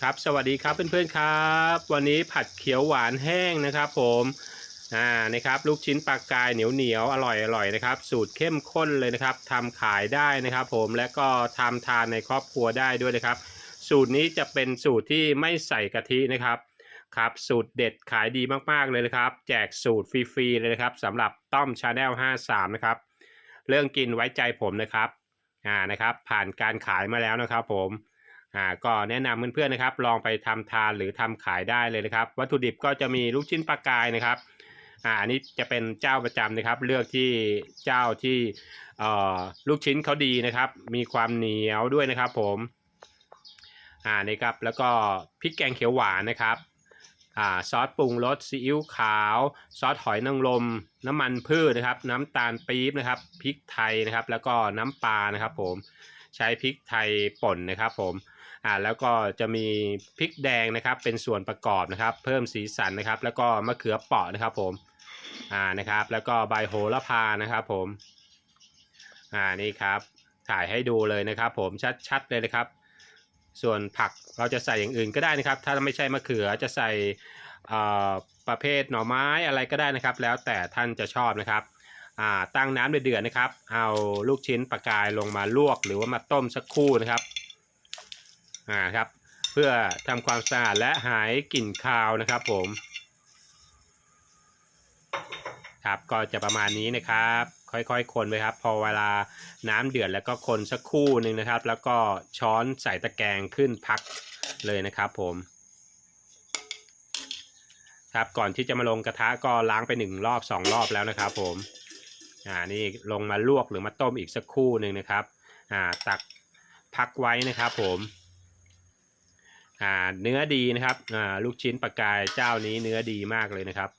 ครับสวัสดีครับเพื่อนๆครับ วันนี้ผัดเขียวหวานแห้งนะครับ ผมอ่านะครับลูกชิ้นปลากายเหนียวเหนียวอร่อยอร่อยนะครับ สูตรเข้มข้นเลยนะครับทำขายได้นะครับ ผมและก็ทำทานในครอบครัวได้ด้วยนะครับ สูตรนี้จะเป็นสูตรที่ไม่ใส่กะทินะครับครับสูตรเด็ดขายดีมากๆเลยนะครับ แจกสูตรฟรีๆเลยนะครับสำหรับต้อมชาแนล53 นะครับ เรื่องกินไว้ใจผมนะครับอ่านะครับ ผ่านการขายมาแล้วนะครับผม อ่าก็แนะนำเพื่อนๆนะครับ ลองไปทำทานหรือทำขายได้เลยนะครับ วัตถุดิบก็จะมีลูกชิ้นปลากายนะครับอ่าอันนี้จะเป็นเจ้าประจำนะครับ เลือกที่เจ้าที่เอ่อลูกชิ้นเขาดีนะครับ มีความเหนียวด้วยนะครับ ผมอ่านี่ครับแล้วก็พริกแกงเขียวหวานนะครับอ่าซอสปรุงรสซีอิ๊วขาว ซอสหอยนางรม น้ำมันพืชนะครับ น้ำตาลปี๊บนะครับพริกไทยนะครับ แล้วก็น้ำปลานะครับ ผมใช้พริกไทยป่นนะครับ ผม อ่าแล้วก็จะมีพริกแดงนะครับ เป็นส่วนประกอบนะครับ เพิ่มสีสันนะครับ แล้วก็มะเขือเปราะนะครับผมอ่านะครับ แล้วก็ใบโหระพานะครับผมอ่านี่ครับ ถ่ายให้ดูเลยนะครับ ผมชัดๆเลยนะครับ ส่วนผักเราจะใส่อย่างอื่นก็ได้นะครับ ถ้าไม่ใช่มะเขือจะใส่อ่อประเภทหน่อไม้อะไรก็ได้นะครับ แล้วแต่ท่านจะชอบนะครับอ่าตั้งน้ำเดือดนะครับ เอาลูกชิ้นปลากายลงมาลวกหรือว่ามาต้มสักครู่นะครับ อ่าครับ เพื่อทำความสะอาดและหายกลิ่นคาวนะครับผมครับก็จะประมาณนี้นะครับ ค่อยๆคนไปครับ พอเวลาน้ำเดือดแล้วก็คนสักครู่หนึ่งนะครับ แล้วก็ช้อนใส่ตะแกรงขึ้นพักเลยนะครับผมครับก่อนที่จะมาลงกระทะก็ล้างไปหนึ่งรอบสองรอบแล้วนะครับ ผมอ่านี่ลงมาลวกหรือมาต้มอีกสักครู่หนึ่งนะครับอ่าตักพักไว้นะครับ ผม อ่าเนื้อดีนะครับอ่าลูกชิ้นปลากายเจ้านี้เนื้อดีมากเลยนะครับ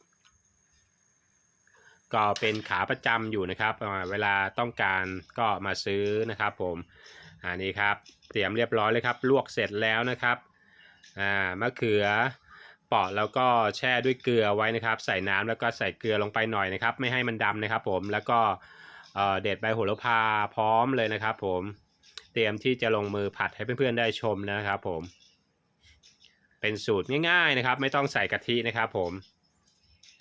ก็เป็นขาประจำอยู่นะครับเวลาต้องการก็มาซื้อนะครับ ผมอันนี้ครับเตรียมเรียบร้อยเลยครับ ลวกเสร็จแล้วนะครับอ่ามะเขือปาะแล้วก็แช่ด้วยเกลือไว้นะครับ ใส่น้ำแล้วก็ใส่เกลือลงไปหน่อยนะครับ ไม่ให้มันดำนะครับ ผมแล้วก็เอ่อเด็ดใบโหระพาพร้อมเลยนะครับ ผมเตรียมที่จะลงมือผัดให้เพื่อนๆได้ชมนะครับ ผม เป็นสูตรง่ายๆนะครับ ไม่ต้องใส่กะทินะครับ ผม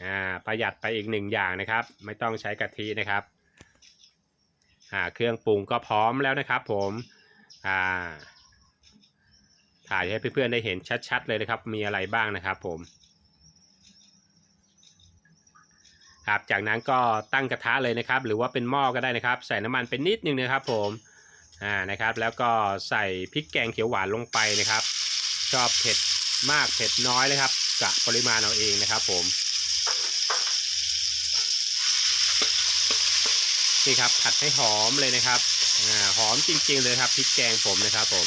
อ่าประหยัดไปอีกหนึ่งอย่างนะครับ ไม่ต้องใช้กะทินะครับอ่าเครื่องปรุงก็พร้อมแล้วนะครับ ผมอ่าถ่ายให้เพื่อนๆได้เห็นชัดๆเลยนะครับ มีอะไรบ้างนะครับ ผมครับจากนั้นก็ตั้งกระทะเลยนะครับ หรือว่าเป็นหม้อก็ได้นะครับ ใส่น้ำมันเป็นนิดนึงนะครับ ผมอ่านะครับ แล้วก็ใส่พริกแกงเขียวหวานลงไปนะครับ ชอบเผ็ด มากเผ็ดน้อยเลยครับกะปริมาณเอาเองนะครับ ผมนี่ครับผัดให้หอมเลยนะครับอ่าหอมจริง ๆ เลยครับพริกแกงผมนะครับ ผม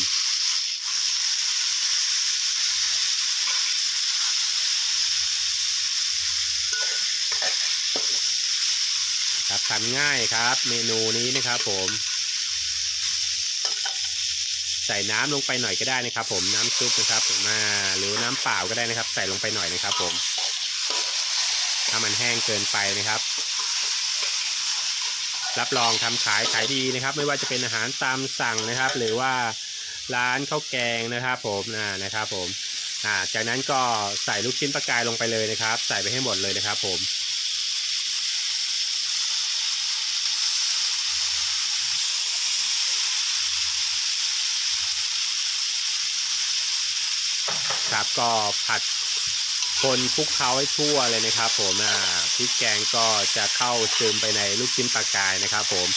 ครับทำง่ายครับ เมนูนี้นะครับผม ใส่น้ำลงไปหน่อยก็ได้นะครับ ผมน้ำซุปนะครับมาหรือน้ำเปล่าก็ได้นะครับ ใส่ลงไปหน่อยนะครับ ผมถ้ามันแห้งเกินไปนะครับ รับรองทำขายขายดีนะครับ ไม่ว่าจะเป็นอาหารตามสั่งนะครับ หรือว่าร้านข้าวแกงนะครับ ผมนะนะครับ ผมอ่าจากนั้นก็ใส่ลูกชิ้นปลากายลงไปเลยนะครับ ใส่ไปให้หมดเลยนะครับ ผม ครับ ก็ผัดคนคลุกเคล้าให้ทั่วเลยนะครับ ผมอ่าพริกแกงก็จะเข้าซึมไปในลูกชิ้นปลากายนะครับ ผม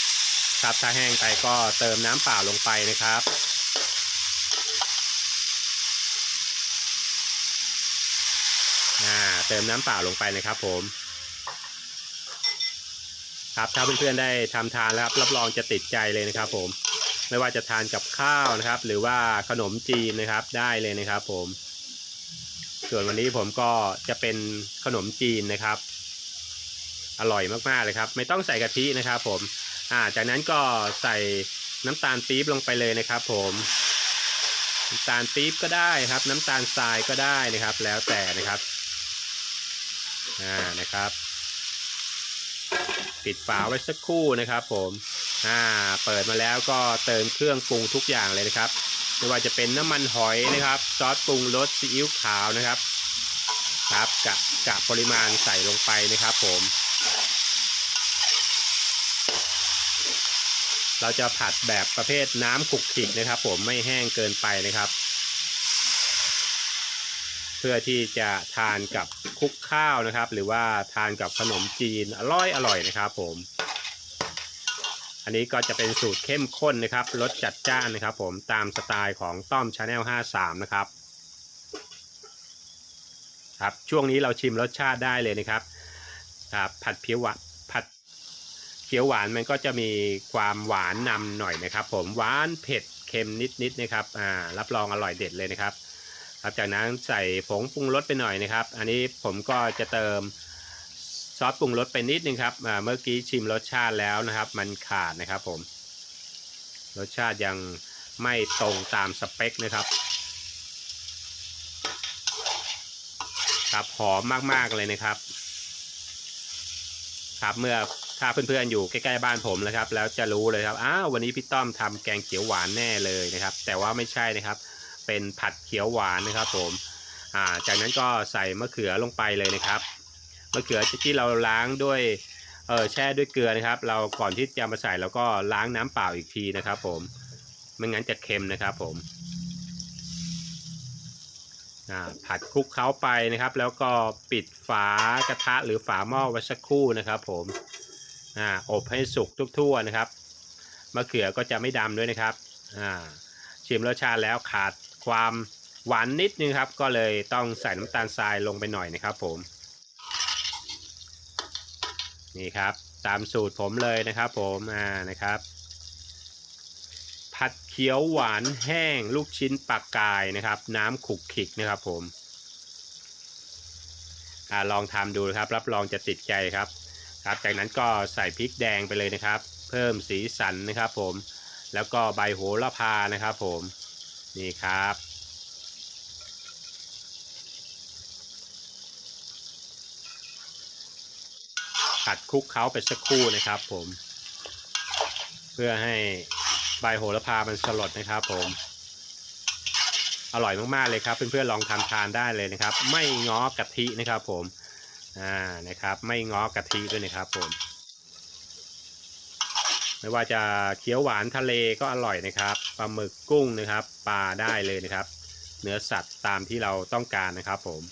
ครับถ้าแห้งไปก็เติมน้ำเปล่าลงไปนะครับอ่าเติมน้ำเปล่าลงไปนะครับผม ครับถ้าเพื่อนๆได้ทำทานแล้วครับ รับรองจะติดใจเลยนะครับ ผม ไม่ว่าจะทานกับข้าวนะครับ หรือว่าขนมจีนนะครับได้เลยนะครับ ผม ส่วนวันนี้ผมก็จะเป็นขนมจีนนะครับ อร่อยมากๆเลยครับ ไม่ต้องใส่กะทินะครับ ผมอ่าจากนั้นก็ใส่น้ำตาลปี๊บลงไปเลยนะครับ ผมน้ำตาลปี๊บก็ได้ครับ น้ำตาลทรายก็ได้นะครับ แล้วแต่นะครับอ่านะครับปิดฝาไว้สักครู่นะครับ ผมอ่าเปิดมาแล้วก็เติมเครื่องปรุงทุกอย่างเลยนะครับ ไม่ว่าจะเป็นน้ำมันหอยนะครับ ซอสปรุงรสซีอิ๊วขาวนะครับ ครับกะกะปริมาณใส่ลงไปนะครับ ผม เราจะผัดแบบประเภทน้ำขุกขิกนะครับ ผมไม่แห้งเกินไปนะครับ เพื่อที่จะทานกับคุกข้าวนะครับ หรือว่าทานกับขนมจีนอร่อยอร่อยนะครับ ผม อันนี้ก็จะเป็นสูตรเข้มข้นนะครับรสจัดจ้านนะครับ ผมตามสไตล์ของต้อมชาแนล53 นะครับครับช่วงนี้เราชิมรสชาติได้เลยนะครับครับผัดเพียวหวานผัดเขียวหวานมันก็จะมีความหวานนำหน่อยนะครับ ผมหวานเผ็ดเค็มนิดๆนะครับอ่ารับรองอร่อยเด็ดเลยนะครับครับจากนั้นใส่ผงปรุงรสไปหน่อยนะครับ อันนี้ผมก็จะเติม ซอสปรุงรสไปนิดนึงครับเมื่อกี้ชิมรสชาติแล้วนะครับ มันขาดนะครับผม รสชาติยังไม่ตรงตามสเปคนะครับ ครับหอมมากๆเลยนะครับ ครับเมื่อถ้าเพื่อนๆอยู่ใกล้ๆบ้านผมนะครับ แล้วจะรู้เลยครับอ้าววันนี้พี่ต้อมทำแกงเขียวหวานแน่เลยนะครับ แต่ว่าไม่ใช่นะครับ เป็นผัดเขียวหวานนะครับ ผม อ่า จากนั้นก็ใส่มะเขือลงไปเลยนะครับ มะเขือที่เราล้างด้วยเออแช่ด้วยเกลือนะครับ เราก่อนที่จะมาใส่เราก็ล้างน้ำเปล่าอีกทีนะครับ ผมไม่งั้นจะเค็มนะครับ ผมผัดคลุกเคล้าไปนะครับ แล้วก็ปิดฝากระทะหรือฝาหม้อไว้สักครู่นะครับ ผมออบให้สุกทุกทั่วนะครับมะเขือก็จะไม่ดำด้วยนะครับชิมรสชาติแล้วขาดความหวานนิดนึงครับ ก็เลยต้องใส่น้ำตาลทรายลงไปหน่อยนะครับ ผม นี่ครับตามสูตรผมเลยนะครับผมอ่านะครับ ผัดเขียวหวานแห้งลูกชิ้นปลากกายนะครับ น้ำขุกขิกนะครับผมอ่าลองทำดูนะครับ รับรองจะติดใจครับ ครับ จากนั้นก็ใส่พริกแดงไปเลยนะครับ เพิ่มสีสันนะครับผมแล้วก็ใบโหระพานะครับผมนี่ครับ ผัดคลุกเคล้าไปสักครู่นะครับผม เพื่อให้ใบโหระพามันสลดนะครับผม อร่อยมากๆเลยครับเพื่อนๆลองทำทานได้เลยนะครับ ไม่ง้อกะทินะครับผมอ่านะครับ ไม่ง้อกะทิด้วยนะครับผม ไม่ว่าจะเขียวหวานทะเลก็อร่อยนะครับปลาหมึกกุ้งนะครับปลาได้เลยนะครับ เนื้อสัตว์ตามที่เราต้องการนะครับผม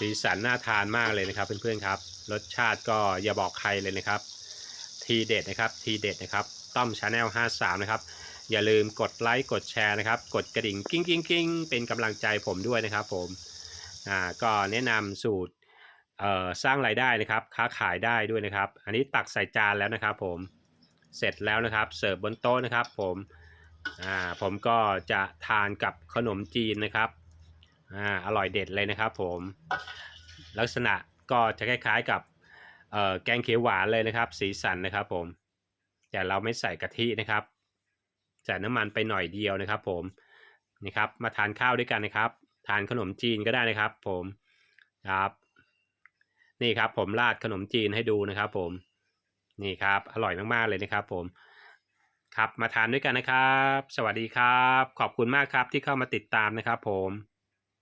สีสันน่าทานมากเลยนะครับ เพื่อนๆครับ รสชาติก็อย่าบอกใครเลยนะครับ ทีเด็ดนะครับ ทีเด็ดนะครับ ต้อมชาแนล53 นะครับ อย่าลืมกดไลค์ กดแชร์นะครับ กดกระดิ่งกิ้งกิ้งกิ้งเป็นกำลังใจผมด้วยนะครับผม อ่า ก็แนะนำสูตร เอ่อ สร้างรายได้นะครับ ค้าขายได้ด้วยนะครับ อันนี้ตักใส่จานแล้วนะครับผม เสร็จแล้วนะครับ เสิร์ฟบนโต๊ะนะครับผม อ่า ผมก็จะทานกับขนมจีนนะครับ อ่าอร่อยเด็ดเลยนะครับผม ลักษณะก็จะคล้ายๆกับเอ่อแกงเขียวหวานเลยนะครับ สีสันนะครับผม แต่เราไม่ใส่กะทินะครับใส่น้ำมันไปหน่อยเดียวนะครับ ผมนี่ครับ มาทานข้าวด้วยกันนะครับ ทานขนมจีนก็ได้นะครับ ผมครับ นี่ครับ ผมราดขนมจีนให้ดูนะครับ ผม นี่ครับ อร่อยมากๆเลยนะครับ ผมครับมาทานด้วยกันนะครับ สวัสดีครับ ขอบคุณมากครับที่เข้ามาติดตามนะครับ ผม